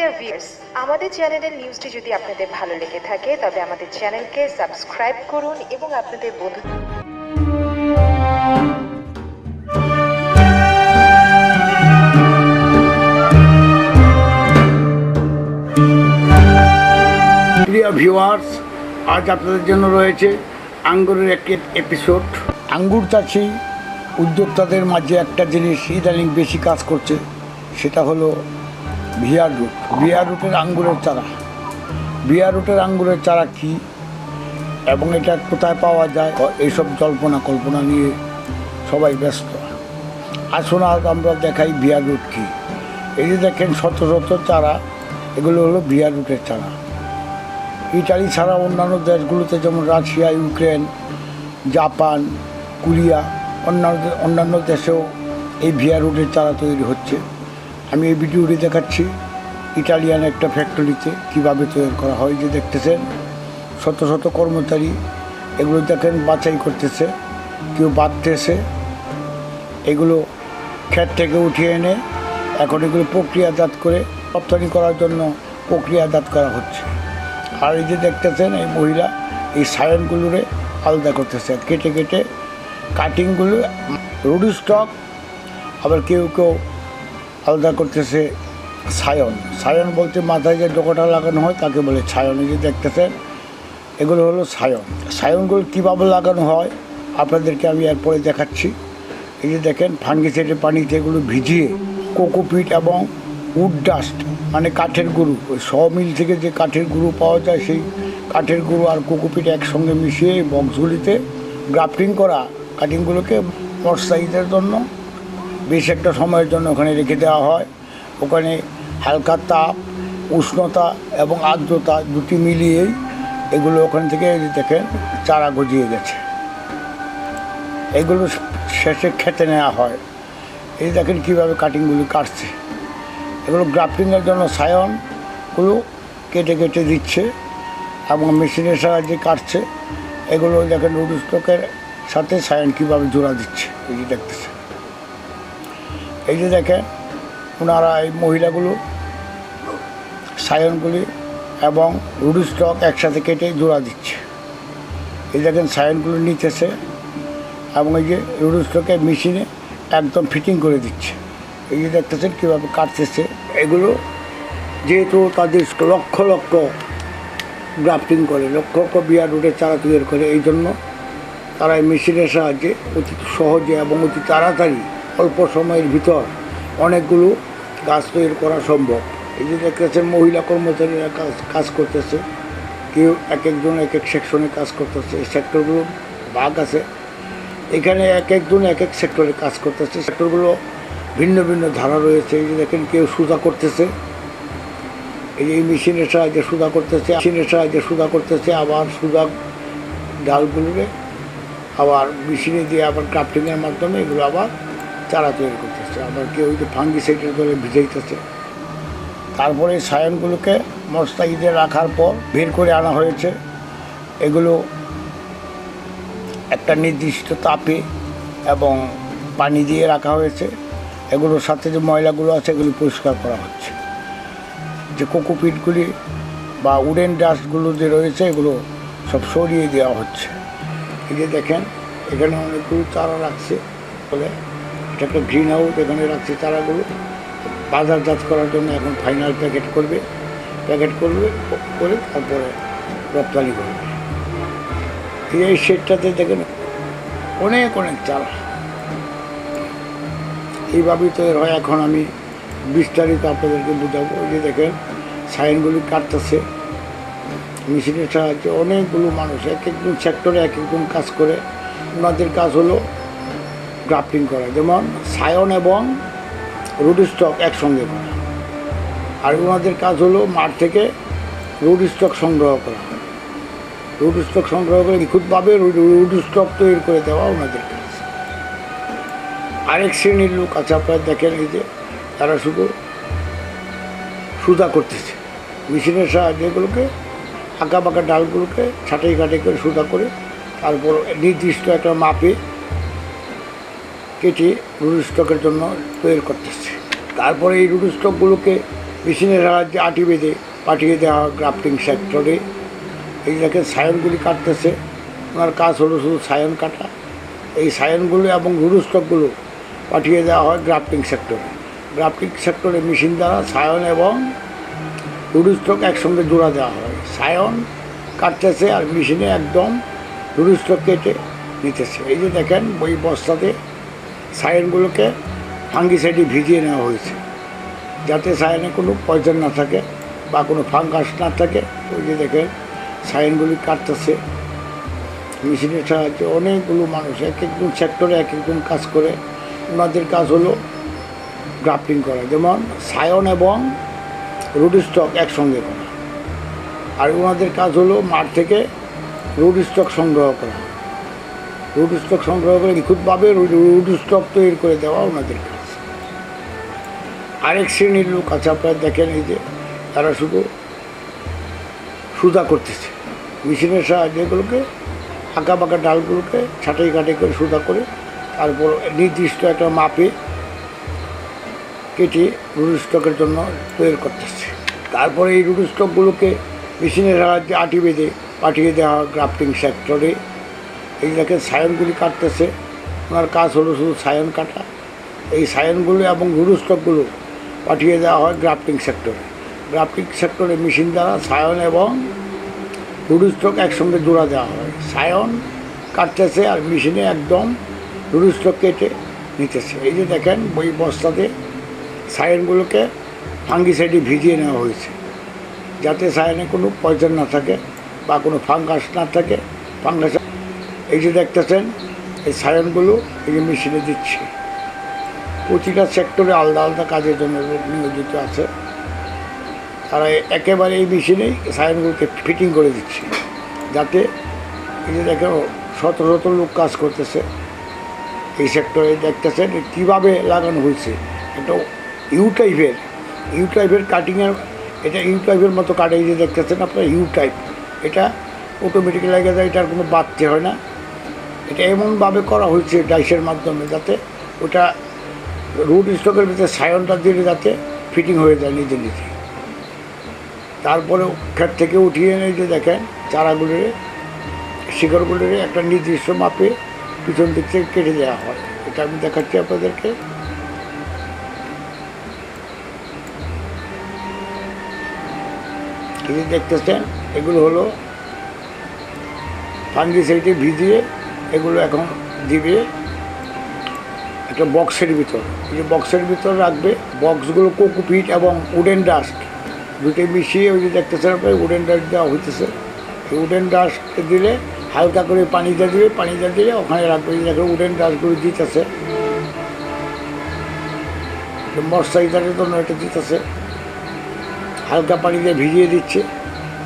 Dear viewers আমাদের চ্যানেলের নিউজটি যদি আপনাদের ভালো লেগে থাকে, তবে আমাদের চ্যানেলকে সাবস্ক্রাইব করুন এবং আপনাদের বন্ধু প্রিয় ভিউয়ার্স আজ আপনাদের জন্য রয়েছে আঙ্গুরের একটি এপিসোড আঙ্গুর চাষি উদ্যোক্তাদের মাঝে একটা জিনিস ইদানিং বেশি কাজ করছে, সেটা হলো ভিয়ার রুট ভিয়ার রুটের আঙ্গুরের চারা। ভিয়ার রুটের আঙ্গুরের চারা কি? এবং এটা কোথায় পাওয়া যায়? এইসব জল্পনা, কল্পনা নিয়ে সবাই ব্যস্ত। আসুন আজ আমরা দেখাই ভিয়ার রুট কী। এই যে দেখেন শত শত চারা, এগুলো হলো ভিয়ার রুটের চারা। ইটালি ছাড়া অন্যান্য দেশগুলোতে যেমন রাশিয়া, ইউক্রেন, জাপান, কোরিয়া, অন্যান্য অন্যান্য দেশেও এই ভিয়া রুটের চারা তৈরি হচ্ছে। আমি এই ভিডিওটি দেখাচ্ছি ইটালিয়ান একটা ফ্যাক্টরিতে কীভাবে তৈরি করা হয়, যে দেখতেছেন, শত শত কর্মচারী এগুলো দেখেন, বাছাই করতেছে, কেউ বাঁধতেছে, এগুলো ক্ষেত থেকে উঠিয়ে এনে এখন এগুলো প্রক্রিয়াজাত করে রপ্তানি করার জন্য প্রক্রিয়াজাত করা হচ্ছে। আর এই যে দেখতেছেন, এই মহিলা এই সায়নগুলোরে আলাদা করতেছে, কেটে কেটে কাটিংগুলো রুডি স্টক, আবার কেউ কেউ আলাদা করতেছে সায়ন। সায়ন বলতে মাথায় যে ডোকাটা লাগানো হয়, তাকে বলে ছায়ন। এই যে দেখতেছেন, এগুলো হলো সায়ন। সায়নগুলো কীভাবে লাগানো হয়, আপনাদেরকে আমি এরপরে দেখাচ্ছি। এই যে দেখেন ফাঙ্গিসাইডের পানিতে এগুলো ভিজিয়ে কোকোপিট এবং উড ডাস্ট মানে কাঠের গুঁড়ো, ওই শ মিল থেকে যে কাঠের গুঁড়ো পাওয়া যায়, সেই কাঠের গুঁড়ো আর কোকোপিট একসঙ্গে মিশিয়ে বক্সগুলিতে গ্রাফটিং করা, কাটিংগুলোকে মশাইদের জন্য বেশ একটা সময়ের জন্য ওখানে রেখে দেওয়া হয়। ওখানে হালকা তাপ, উষ্ণতা এবং আর্দ্রতা দুটি মিলিয়েই এগুলো ওখান থেকে দেখেন চারা গজিয়ে গেছে। এগুলো শেষে খেতে নেওয়া হয়। এই দেখেন কীভাবে কাটিংগুলি কাটছে। এগুলো গ্রাফটিংয়ের জন্য সায়নগুলো কেটে কেটে দিচ্ছে এবং মেশিনের সাহায্যে কাটছে। এগুলো দেখেন রুড স্টকের সাথে সায়ন কীভাবে জোড়া দিচ্ছে, এই দেখতেছে এই যে দেখেন, ওনারা এই মহিলাগুলো, সায়নগুলি এবং রুড স্টক একসাথে কেটে জোড়া দিচ্ছে। এই দেখেন, সায়নগুলো নিতেছে এবং এই যে রুড স্টকে মেশিনে একদম ফিটিং করে দিচ্ছে। এই যে দেখতেছেন কীভাবে কাটতেছে। এগুলো যেহেতু তাদের লক্ষ লক্ষ গ্রাফটিং করে, লক্ষ লক্ষ বিয়ার রুটের চারা তৈরি করে, এই জন্য তারা এই মেশিনের সাহায্যে অতি সহজে এবং অতি তাড়াতাড়ি অল্প সময়ের ভিতর অনেকগুলো গাছ তৈরি করা সম্ভব। এই যে দেখতেছেন, মহিলা কর্মচারীরা কাজ কাজ করতেছে। কেউ এক একজন এক এক সেকশনে কাজ করতেছে। এই সেক্টরগুলো ভাগ আছে। এখানে এক একজন এক এক সেক্টরে কাজ করতেছে। সেক্টরগুলো ভিন্ন ভিন্ন ধারা রয়েছে। এই যে দেখেন, কেউ সুদা করতেছে। এই যে মেশিনের সাহায্যে সুদা করতেছে, মেশিনের সাহায্যে সুদা করতেছে, আবার সুদা ডালগুলোকে আবার মেশিনে দিয়ে আবার ক্রাফটিংয়ের মাধ্যমে এগুলো আবার চারা তৈরি করতেছে, আবার কেউ যে ফাঙ্গি সাইডের ধরে ভিজাইতেছে। তারপরে সায়নগুলোকে মস্তাইদে রাখার পর বের করে আনা হয়েছে। এগুলো একটা নির্দিষ্ট তাপে এবং পানি দিয়ে রাখা হয়েছে। এগুলোর সাথে যে ময়লাগুলো আছে, এগুলো পরিষ্কার করা হচ্ছে। যে কোকোপিটগুলি বা উডেন ডাস্টগুলো যে রয়েছে, এগুলো সব সরিয়ে দেওয়া হচ্ছে। এই যে দেখেন, এখানে অনেকগুলো চারা রাখছে বলে একটা গ্রিন হাউস এখানে রাখছে চারাগুলো বাজারজাত করার জন্য এখন ফাইনাল প্যাকেট করবে। প্যাকেট করবে, করে তারপরে রপ্তানি করবে। এই শেডটাতে দেখেন অনেক অনেক চারা এইভাবেই তৈরি হয়। এখন আমি বিস্তারিত আপনাদেরকে বোঝাবো। যে দেখেন, সাইনগুলি কাটতেছে। মেশিনের সাহায্যে অনেকগুলো মানুষ, এক একজন সেক্টরে এক একজন কাজ করে। ওনাদের কাজ হলো গ্রাফটিং করা, যেমন সায়ন এবং রুড স্টক একসঙ্গে করা। আর ওনাদের কাজ হলো মাঠ থেকে রুড স্টক সংগ্রহ করা। রুড স্টক সংগ্রহ করে নিখুঁতভাবে রুড স্টক তৈরি করে দেওয়া ওনাদের কাজ। আরেক শ্রেণির লোক আছে, আপনারা দেখেন এই যে, তারা শুধু সুদা করতেছে। মেশিনের সাহায্যে এগুলোকে আঁকা বাঁকা ডালগুলোকে ছাটাই কাটাই করে সুদা করে, তারপর নির্দিষ্ট একটা মাপে কেটে রুড স্টকের জন্য তৈরি করতেছে। তারপরে এই রুড স্টকগুলোকে মেশিনের সাহায্যে আটি বেঁধে পাঠিয়ে দেওয়া গ্রাফটিং সেক্টরে। এই দেখেন, সায়নগুলি কাটতেছে। ওনার কাজ হলো শুধু সায়ন কাটা। এই সায়নগুলো এবং রুরুস্টকগুলো পাঠিয়ে দেওয়া হয় গ্রাফটিং সেক্টরে। গ্রাফটিং সেক্টরে মেশিন দ্বারা সায়ন এবং রুরুস্টক একসঙ্গে জোড়া দেওয়া হয়। সায়ন কাটতেছে আর মেশিনে একদম রুরুস্টক কেটে নিতেছে। এই যে দেখেন, ওই বস্তাতে সায়নগুলোকে ফাঙ্গিসাইডে ভিজিয়ে নেওয়া হয়েছে। যাতে সায়নে কোনো পয়জন না থাকে বা কোনো ফাঙ্গাস না থাকে। ওই যে দেখেন, সাইনগুলি কাটতেছে। মেশিনের সাহায্যে অনেকগুলো মানুষ এক একজন সেক্টরে এক একজন কাজ করে। ওনাদের কাজ হলো গ্রাফটিং করা। যেমন সায়ন এবং রুড স্টক একসঙ্গে করা। আর ওনাদের কাজ হলো মাঠ থেকে রুড স্টক সংগ্রহ করা। রুড স্টক সংগ্রহ করে নিখুঁতভাবে রুড স্টক তৈরি করে দেওয়া ওনাদের কাছে। আরেক শ্রেণির লোক আছে, আপনারা দেখেন এই যে, তারা শুধু সুদা করতেছে। মেশিনের সাহায্যে এগুলোকে আঁকা বাঁকা ডালগুলোকে ছাটাই কাটাই করে সুদা করে, তারপর নির্দিষ্ট একটা মাপে কেটে রুড স্টকের জন্য তৈরি করতেছে। তারপরে এই রুড স্টকগুলোকে মেশিনের সাহায্যে আটি বেঁধে, পাঠিয়ে দেওয়া গ্রাফটিং সেক্টরে এই দেখেন সায়নগুলি কাটতেছে। ওনার কাজ হলো শুধু সায়ন কাটা। এই সায়নগুলো এবং রুড স্টকগুলো পাঠিয়ে দেওয়া হয় গ্রাফটিং সেক্টরে। গ্রাফটিং সেক্টরে মেশিন দ্বারা সায়ন এবং রুড স্টক একসঙ্গে জোড়া দেওয়া হয়। সায়ন কাটতেছে আর মেশিনে একদম রুড স্টক কেটে নিতেছে। এই যে দেখেন, ওই বস্তাতে সায়নগুলোকে ফাঙ্গিসাইডে ভিজিয়ে নেওয়া হয়েছে। যাতে সায়নে কোনো পয়জন না থাকে বা কোনো ফাঙ্গাস না থাকে। ফাঙ্গাস এই যে দেখতেছেন, এই সায়নগুলো এই যে মেশিনে দিচ্ছে। প্রতিটা সেক্টরে আলাদা আলাদা কাজের জন্য লোক নিয়োজিত আছে। তারা একেবারে এই মেশিনেই সাইনগুলোকে ফিটিং করে দিচ্ছে। যাতে এই যে দেখেন শত শত লোক কাজ করতেছে। এই সেক্টরে দেখতেছেন কীভাবে লাগানো হয়েছে। একটা ইউ টাইপের ইউ টাইপের কাটিংয়ের এটা ইউ টাইপের মতো কাটে। যে দেখতেছেন আপনার ইউ টাইপ এটা অটোমেটিক লাগে যায়, এটার কোনো বাড়তে হয় না। এটা এমনভাবে করা হয়েছে ডাইসের মাধ্যমে যাতে ওটা রুট স্টকের ভিতরে সায়নটা দিলে যাতে ফিটিং হয়ে যায় নিজে নিজে। তারপরে ক্ষেত থেকে উঠিয়ে এনে যে দেখেন, চারাগুলির, শিকড়গুলির একটা নির্দিষ্ট মাপে পিছন দিক থেকে কেটে দেওয়া হয়। এটা আমি দেখাচ্ছি আপনাদেরকে। দেখতেছেন, এগুলো হলো ফাঙ্গিসাইডে ভিজিয়ে এগুলো এখন দিবে একটা বক্সের ভিতর। এই যে বক্সের ভিতর রাখবে, বক্সগুলো কোকোপিট এবং উডেন ডাস্ট। দুটো মিশিয়ে ওই যে দেখতেছেন উডেন ডাস্ট দেওয়া হইতেছে। উডেন ডাস্ট দিলে হালকা করে পানি দিয়ে দিবে, পানি দিয়ে দিলে ওখানে রাখবে। দেখো উডেন ডাস্টগুলো দিতেছে। মশাইজারের জন্য এটা দিতেছে। হালকা পানি দিয়ে ভিজিয়ে দিচ্ছে,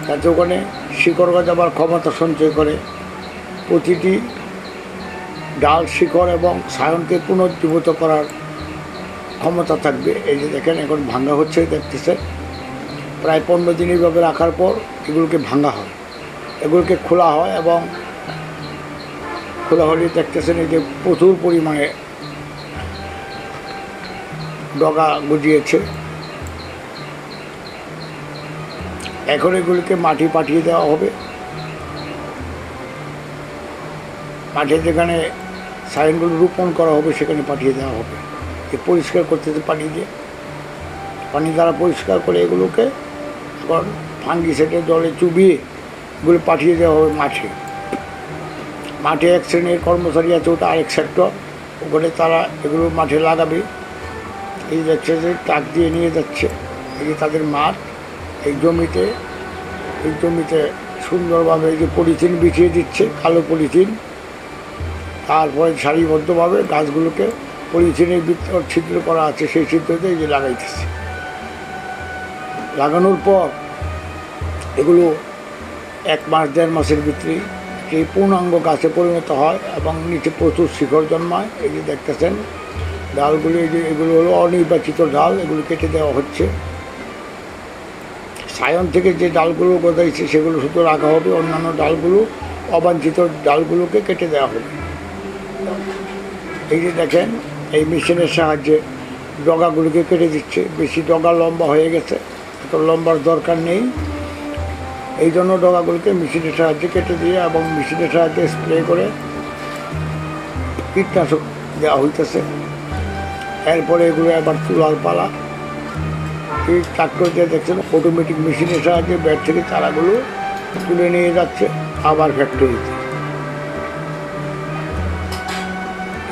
যাতে ওখানে শিকড় গজাবার ক্ষমতা সঞ্চয় করে। প্রতিটি ডাল শিকড় এবং সায়নকে পুনর্জীবিত করার ক্ষমতা থাকবে। এই যে দেখেন, এখন ভাঙ্গা হচ্ছে, দেখতেছে। প্রায় পনেরো দিন এইভাবে রাখার পর এগুলোকে ভাঙ্গা হয়। এগুলোকে খোলা হয় এবং খোলা হলে দেখতেছেন এই যে প্রচুর পরিমাণে ডগা গজিয়েছে। এখন এগুলিকে মাটি পাঠিয়ে দেওয়া হবে। মাঠে যেখানে সাইনগুলো রোপণ করা হবে, সেখানে পাঠিয়ে দেওয়া হবে। এ পরিষ্কার করতে পানি দিয়ে পানি দ্বারা পরিষ্কার করে এগুলোকে এখন ফাঙ্গি সেটে জলে চুবিয়ে এগুলো পাঠিয়ে দেওয়া হবে মাঠে। মাঠে এক শ্রেণির কর্মচারী আছে, ওটা আরেক সেক্টর ওখানে তারা এগুলো মাঠে লাগাবে। এই দেখছে যে ট্রাক দিয়ে নিয়ে যাচ্ছে। এই যে তাদের মাঠ, এই জমিতে এই জমিতে সুন্দরভাবে এই যে পলিথিন বিছিয়ে দিচ্ছে, কালো পলিথিন। তারপরে সারিবদ্ধভাবে গাছগুলোকে পলিথিনের ভিতর ছিদ্র করা আছে, সেই ছিদ্রতে এই যে লাগাইতেছে। লাগানোর পর এগুলো এক মাস, দেড় মাসের ভিতরেই এই পূর্ণাঙ্গ গাছে পরিণত হয় এবং নিচে প্রচুর শিখর জন্মায়। এই যে দেখতেছেন, ডালগুলি যে, এগুলো হলো অনির্বাচিত ডাল, এগুলো কেটে দেওয়া হচ্ছে। সায়ন থেকে যে ডালগুলো গজাইছে, সেগুলো শুধু রাখা হবে, অন্যান্য ডালগুলো, অবাঞ্ছিত ডালগুলোকে কেটে দেওয়া হবে। এই যে দেখেন, এই মেশিনের সাহায্যে ডগাগুলোকে কেটে দিচ্ছে। বেশি ডগা লম্বা হয়ে গেছে, এত লম্বার দরকার নেই। এই জন্য ডগাগুলোকে মেশিনের সাহায্যে কেটে দিয়ে এবং মেশিনের সাহায্যে স্প্রে করে কীটনাশক দেওয়া হইতেছে। এরপরে এগুলো আবার তুলার পালা। এই ট্রাক্টর দিয়ে দেখছেন অটোমেটিক মেশিনের সাহায্যে ব্যাট থেকে চারাগুলো তুলে নিয়ে যাচ্ছে, আবার ফ্যাক্টরিতে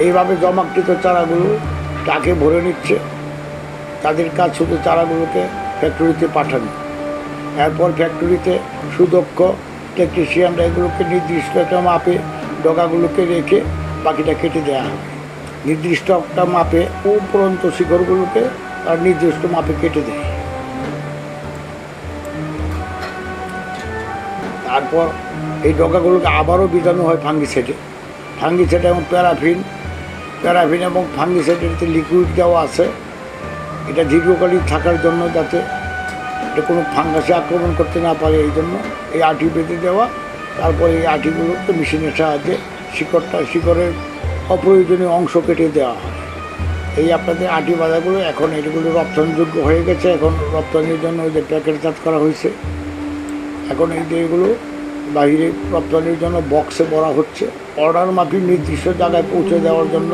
এইভাবে জমাকৃত চারাগুলো ট্রাকে ভরে নিচ্ছে। তাদের কাজ শুধু চারাগুলোকে ফ্যাক্টরিতে পাঠানো। এরপর ফ্যাক্টরিতে সুদক্ষ টেকনিশিয়ানরা এগুলোকে নির্দিষ্ট একটা মাপে ডগাগুলোকে রেখে বাকিটা কেটে দেওয়া হবে নির্দিষ্ট একটা মাপে উপরন্ত শিখরগুলোকে তার নির্দিষ্ট মাপে কেটে দেয়। তারপর এই ডগাগুলোকে আবারও বিজানো হয় ফাঙ্গিসাইডে। ফাঙ্গিসাইড এবং প্যারাফিন প্যারাফিন এবং ফাঙ্গিসাইডের লিকুইড দেওয়া আছে। এটা দীর্ঘকালীন থাকার জন্য যাতে এটা কোনো ফাঙ্গাসে আক্রমণ করতে না পারে, এই জন্য এই আঠি বেঁধে দেওয়া। তারপরে এই আঠিগুলোকে মেশিনের সাহায্যে শিকড়টা, শিকড়ের অপ্রয়োজনীয় অংশ কেটে দেওয়া হয়। এই আপনাদের আটি বাজারগুলো এখন এগুলো রপ্তানিযোগ্য হয়ে গেছে। এখন রপ্তানির জন্য ওই যে প্যাকেটজাত করা হয়েছে। এখন এই যে এগুলো বাইরে রপ্তানির জন্য বক্সে ভরা হচ্ছে। অর্ডার মাফিক নির্দিষ্ট জায়গায় পৌঁছে দেওয়ার জন্য।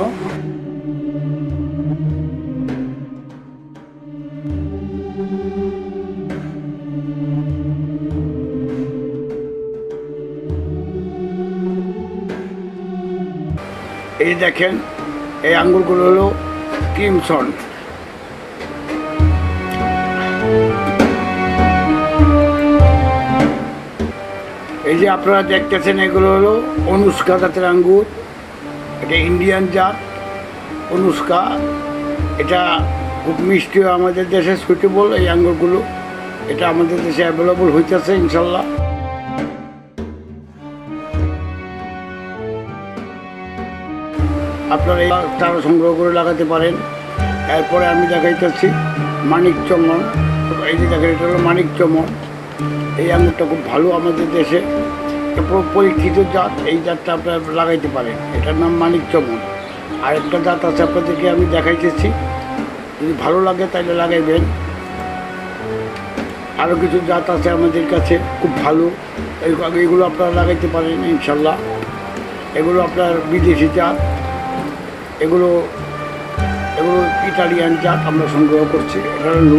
এই দেখেন, এই আঙ্গুরগুলো হলো ক্রিমসন। যে আপনারা দেখতেছেন, এগুলো হলো অনুষ্কা জাতের আঙ্গুর। এটা ইন্ডিয়ান জাত, অনুষ্কা। এটা খুব মিষ্টি আমাদের দেশে সুইটেবল এই আঙ্গুরগুলো। এটা আমাদের দেশে অ্যাভেলেবল হইতেছে, ইনশাল্লাহ। আপনারা এই চারা সংগ্রহ করে লাগাতে পারেন। এরপরে আমি দেখাইতেছি মানিক চমন এই যে দেখেন, এটা হলো মানিক চমন এই আঙুরটা খুব ভালো আমাদের দেশে। পরীক্ষিত জাত, এই জাতটা আপনারা লাগাইতে পারেন। এটার নাম মানিক চমন। আরেকটা জাত আছে আপনাদেরকে আমি দেখাইতেছি। যদি ভালো লাগে তাহলে লাগাইবেন। আরও কিছু জাত আছে আমাদের কাছে, খুব ভালো। এইগুলো আপনারা লাগাইতে পারেন ইনশাল্লাহ। এগুলো আপনার বিদেশি জাত। এগুলো এগুলো ইটালিয়ান জাত আমরা সংগ্রহ করছি। এটা হলো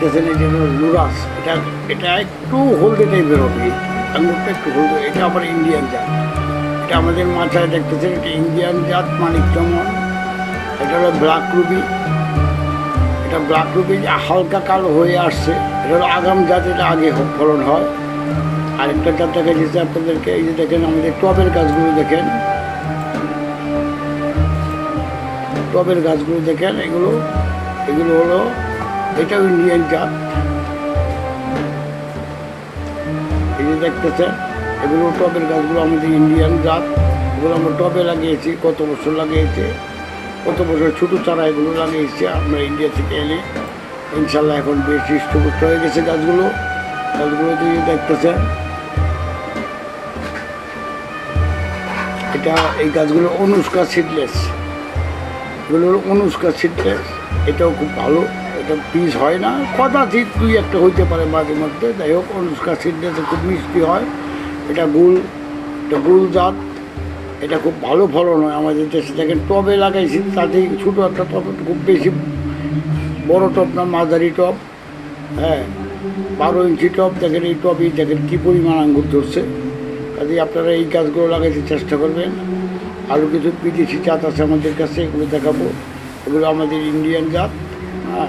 হলো লুরাস এটা এটা একটু হলদে টাইপের হবে। এই আঙ্গুরটা একটু হলদে। এটা আবার ইন্ডিয়ান জাত। এটা আমাদের মাথায় দেখতেছেন, এটা ইন্ডিয়ান জাত, মানিক চমন এটা হলো ব্ল্যাক রুবি এটা ব্ল্যাক রুবি হালকা কালো হয়ে আসছে। এটা হলো আগাম জাত, এটা আগে ফলন হয়। আরেকটা জাত দেখা যাচ্ছে আপনাদেরকে। এই যে দেখেন, আমাদের টবের গাছগুলো দেখেন। টবের গাছগুলো দেখেন, এগুলো এগুলো হলো এটাও ইন্ডিয়ান জাত। এই যে দেখতেছেন, এগুলো টবের গাছগুলো আমাদের ইন্ডিয়ান জাত। এগুলো আমরা টবে লাগিয়েছি, কত বছর লাগিয়েছে, কত বছর ছোটো চারা এগুলো লাগিয়েছি, আমরা ইন্ডিয়া থেকে এনে, ইনশাল্লাহ এখন বেশ হৃষ্টপুষ্ট হয়ে গেছে গাছগুলো। গাছগুলো দিয়ে দেখতেছেন, এটা এই গাছগুলো অনুষ্কা সিডলেস এগুলো অনুষ্কা সিডলেস এটাও খুব ভালো। এটা পিস হয় না। কদাচিৎ দুই একটা হইতে পারে মাঝে মধ্যে। যাই হোক, অনুষ্কা সিডলেসে খুব মিষ্টি হয়। এটা গুল এটা গুল জাত। এটা খুব ভালো ফলন হয় আমাদের দেশে। দেখেন, টবে লাগাইছি তাতে ছোটো একটা টপ খুব বেশি বড় টব না, মাঝারি টব। হ্যাঁ বারো ইঞ্চি টব। দেখেন, এই টবই দেখেন কী পরিমাণ আঙ্গুর ধরছে। কাজে আপনারা এই গাছগুলো লাগাইতে চেষ্টা করবেন। আরও কিছু বিদেশি জাত আছে আমাদের কাছে, এগুলো দেখাবো। এগুলো আমাদের ইন্ডিয়ান জাত। হ্যাঁ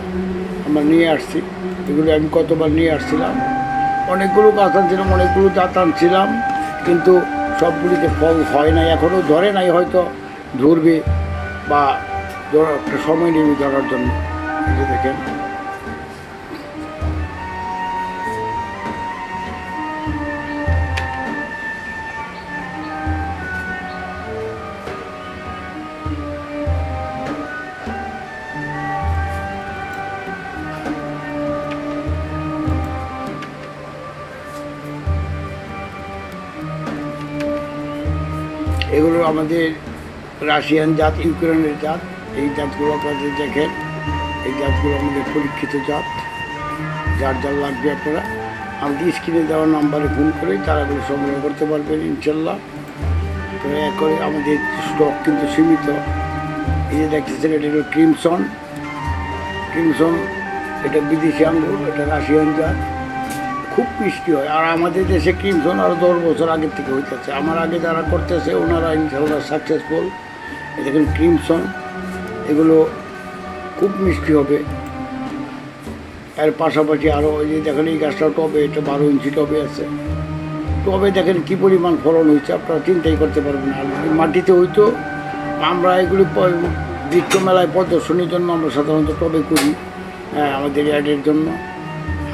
আমরা নিয়ে আসছি। এগুলো আমি কতবার নিয়ে আসছিলাম। অনেকগুলো গাছ আনছিলাম, অনেকগুলো জাত আনছিলাম, কিন্তু সবগুলিতে ফল হয় নাই এখনও ধরে নাই হয়তো ধরবে বা ধর- একটা সময় নেবে ধরার জন্য। দেখেন। আমাদের রাশিয়ান জাত, ইউক্রেনের জাত, এই জাতগুলো আপনাদের দেখেন এই জাতগুলো আমাদের পরীক্ষিত জাত, যার যার লাগবে আপনারা। আমাদের স্ক্রিনে দেওয়া নাম্বারে ফোন করে চারাগুলো সংগ্রহ করতে পারবেন, ইনশাল্লাহ। তো করে আমাদের স্টক কিন্তু সীমিত। এই যে দেখতেছেন, এটা হলো ক্রিমসন। ক্রিমসন, এটা বিদেশি আঙ্গুর, এটা রাশিয়ান জাত। খুব মিষ্টি হয়। আর আমাদের দেশে ক্রিমসন আরও দশ বছর আগের থেকে হইতেছে। আমার আগে যারা করতেছে, ওনারা ইনশাল্লাহ সাকসেসফুল দেখেন ক্রিমসন এগুলো খুব মিষ্টি হবে। এর পাশাপাশি আরও ওই যে দেখেন এই গাছটা টবে এটা বারো ইঞ্চি টবে আছে। টবে দেখেন কী পরিমাণ ফলন হয়েছে আপনারা চিন্তাই করতে পারবেন আর মাটিতে হইতো, আমরা এগুলি বৃক্ষ মেলায় প্রদর্শনীর জন্য আমরা সাধারণত টবে করি হ্যাঁ আমাদের অ্যাডের জন্য।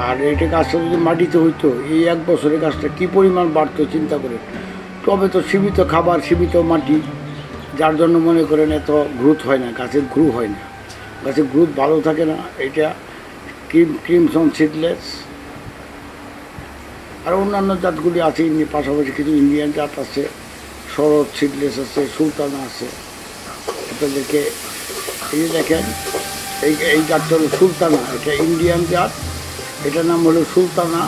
আর এটা গাছটা যদি মাটিতে হইতো, এই এক বছরে গাছটা কী পরিমাণ বাড়তো চিন্তা করে? তবে তো সীমিত খাবার, সীমিত মাটি, যার জন্য মনে করেন এত গ্রোথ হয় না, গাছের গ্রু হয় না। গাছের গ্রোথ ভালো থাকে না, এটা ক্রিম ক্রিমসন সিডলেস আর অন্যান্য জাতগুলি আছে ইন্ডি, পাশাপাশি কিছু ইন্ডিয়ান জাত আছে, শরৎ সিডলেস আছে, সুলতানা আছে। আপনাদেরকে এই দেখেন, এই এই জাতটা হলো সুলতানা, এটা ইন্ডিয়ান জাত। এটার নাম হলো সুলতানা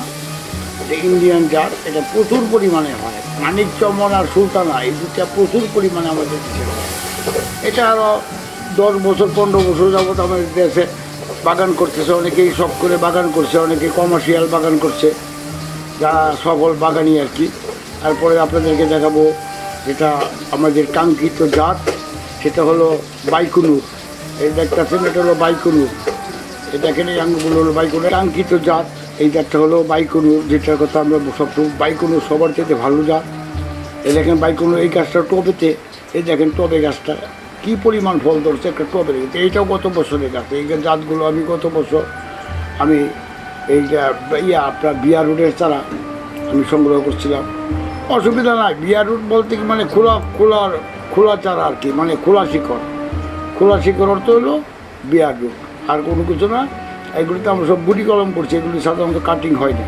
এটা ইন্ডিয়ান জাত এটা প্রচুর পরিমাণে হয়। মানিক চমন আর সুলতানা, এই দুটা প্রচুর পরিমাণে আমাদের দেশে হয়। এটা আরও দশ বছর, পনেরো বছর যাবত আমাদের দেশে বাগান করতেছে। অনেকেই শখ করে বাগান করছে, অনেকে কমার্শিয়াল বাগান করছে, যা সফল বাগানি আর কি। তারপরে আপনাদেরকে দেখাবো যেটা আমাদের কাঙ্ক্ষিত জাত, সেটা হলো বাইকুনুর। এই দেখতেছেন এটা হলো বাইকুনুর। দেখেন এই আঙ্গুগুলো হলো বাইকুনুর। কাঙ্ক্ষিত জাত, এই জাতটা হলো বাইকুনুর যেটার কথা আমরা সব বাইকুনুর সবার থেকে ভালো জাত। এই দেখেন বাইকুনুর এই গাছটা টবেতে এই দেখেন টবে গাছটা কী পরিমাণ ফল ধরছে একটা টবে রেখেছে এইটাও গত বছরের গাছ। এই জাতগুলো আমি গত বছর আমি এই ইয়া আপনার বিয়ার রুটের চারা আমি সংগ্রহ করছিলাম। অসুবিধা নাই বিয়ার রুট বলতে কি মানে খোলা, খোলার, খোলা চারা আর কি মানে খোলা শিকড়। খোলা শিকড় অর্থ হলো বিয়ার রুট। আর কোনো কিছু না। এগুলিতে আমরা সব গুটি কলম করছি, এগুলি সাধারণত কাটিং হয় না।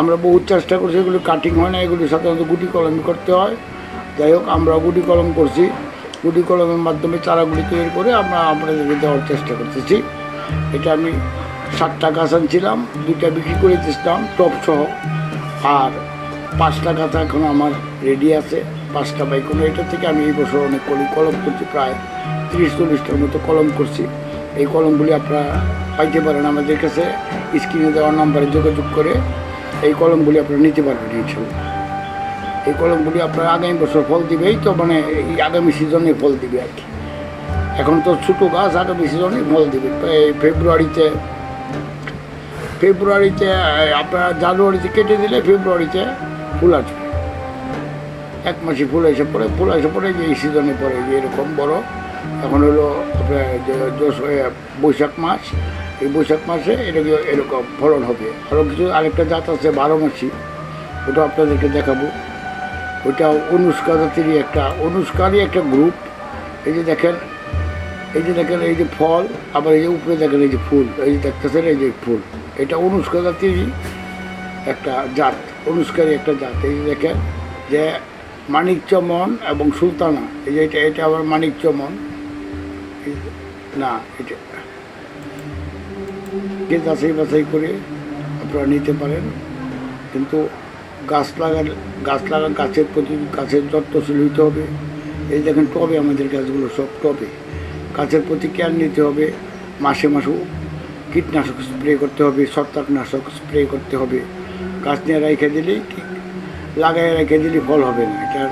আমরা বহুত চেষ্টা করছি, এগুলি কাটিং হয় না, এগুলি সাধারণত গুটি কলম করতে হয়। যাই হোক আমরা গুটি কলম করছি। গুটি কলমের মাধ্যমে চারাগুলি তৈরি করে আমরা আপনাদেরকে দেওয়ার চেষ্টা করতেছি। এটা আমি সাতটা গাছ আনছিলাম, দুইটা বিক্রি করে দিয়েছিলাম, টপ সহ। আর পাঁচটা গাছ এখন আমার রেডি আছে, পাঁচটা বাইকুনো এটা থেকে আমি এই বছর অনেক কলি কলম করছি, প্রায় তিরিশ চল্লিশটার মতো কলম করছি। এই কলমগুলি আপনারা পাইতে পারেন আমাদের কাছে। স্ক্রিনে দেওয়ার নাম্বারে যোগাযোগ করে এই কলমগুলি আপনারা নিতে পারবেন ইনশাল্লাহ। এই কলমগুলি আপনার আগামী বছর ফল দিবে, এই তো মানে এই আগামী সিজনে ফল দিবে আর কি। এখন তো ছোটো গাছ, আগামী সিজনে ফল দিবে। এই ফেব্রুয়ারিতে ফেব্রুয়ারিতে আপনার জানুয়ারিতে কেটে দিলে ফেব্রুয়ারিতে ফুল আসবে। এক মাসে ফুল এসে পড়ে, ফুল এসে পড়ে যে এই সিজনে পড়ে যে এরকম বড় এখন হলো বৈশাখ মাস, এই বৈশাখ মাসে এরকম এরকম ফলন হবে? আরও কিছু আরেকটা জাত আছে বারো মাসি ওটা আপনাদেরকে দেখাবো। ওটা অনুষ্কা জাতিরই একটা, অনুষ্কারই একটা গ্রুপ এই যে দেখেন, এই যে দেখেন, এই যে ফল, আবার এই যে উপরে দেখেন, এই যে ফুল, এই যে দেখতেছেন, এই যে ফুল। এটা অনুষ্কা জাতিরই একটা জাত অনুষ্কারী একটা জাত। এই যে দেখেন যে মানিক চমন এবং সুলতানা। এই যে এটা এটা আবার মানিক চমন। না, এটা যে যাচাই বাছাই করে আপনারা নিতে পারেন। কিন্তু গাছ লাগান গাছ লাগান গাছের প্রতি গাছের যত্নশীল হইতে হবে। এই দেখেন টবে আমাদের গাছগুলো সব টবে। গাছের প্রতি কেয়ার নিতে হবে। মাসে মাসে কীটনাশক স্প্রে করতে হবে, ছত্রাকনাশক স্প্রে করতে হবে। গাছ নিয়ে রেখে দিলেই ঠিক লাগাই রেখে দিলে ফল হবে না এটার